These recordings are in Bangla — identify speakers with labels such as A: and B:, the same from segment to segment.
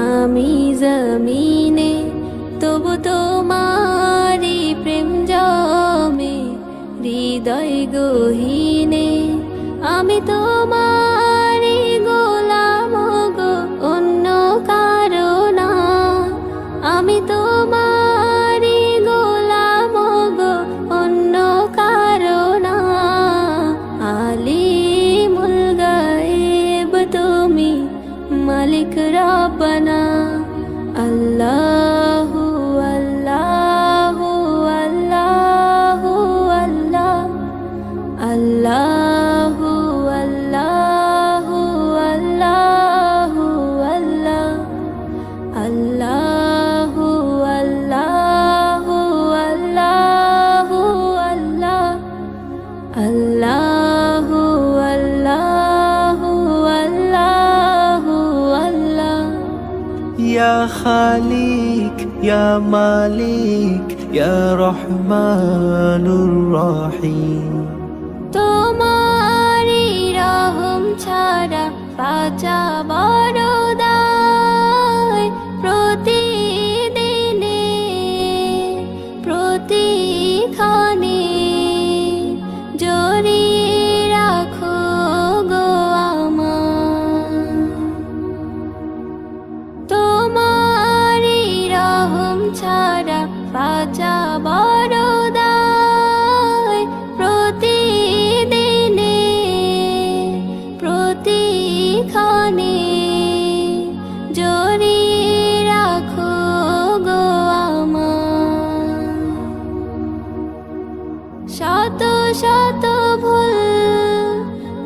A: আমি জমিনে তবু তোমারি
B: খালিক ইয়া মালিক রহমানুর রহিম
A: তোমারি রহম ছাড়া বাঁচা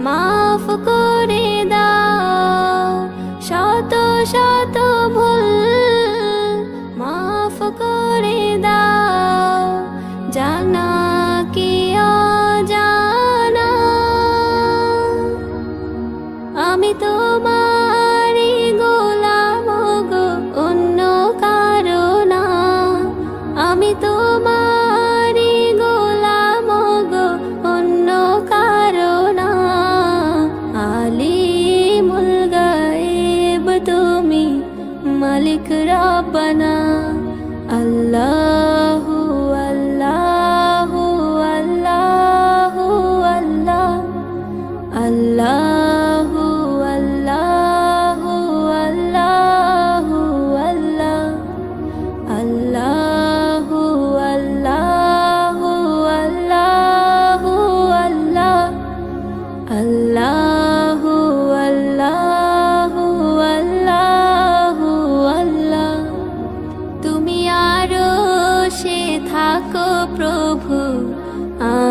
A: মাফ করে দাও। শত শত ভুল মাফ করে দাও। জানা কি জানা আমি তোমারি মালিক রাব্বানা আল্লাহু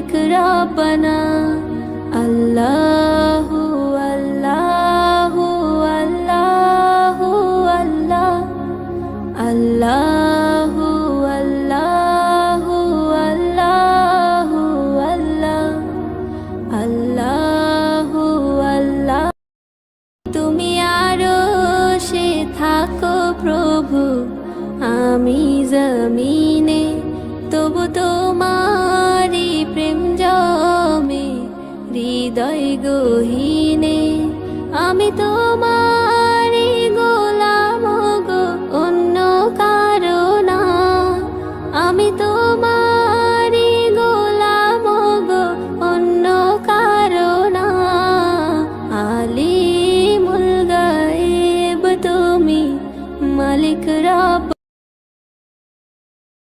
A: মালিক রাব্বানা আল্লাহু আল্লাহু আল্লাহু আল্লাহ, আল্লাহু আল্লাহু আল্লাহু আল্লাহ আল্লাহু আল্লাহ। তুমি আরও সে থাকো প্রভু, আমি জমিনে, তবু তোমারি গহীনে আমি তোমার গোলাম গো, অন্য কারণ আমি তোমার গোলাম গো, অন্য কারণ আলি মুলগায়েব তুমি মালিক রব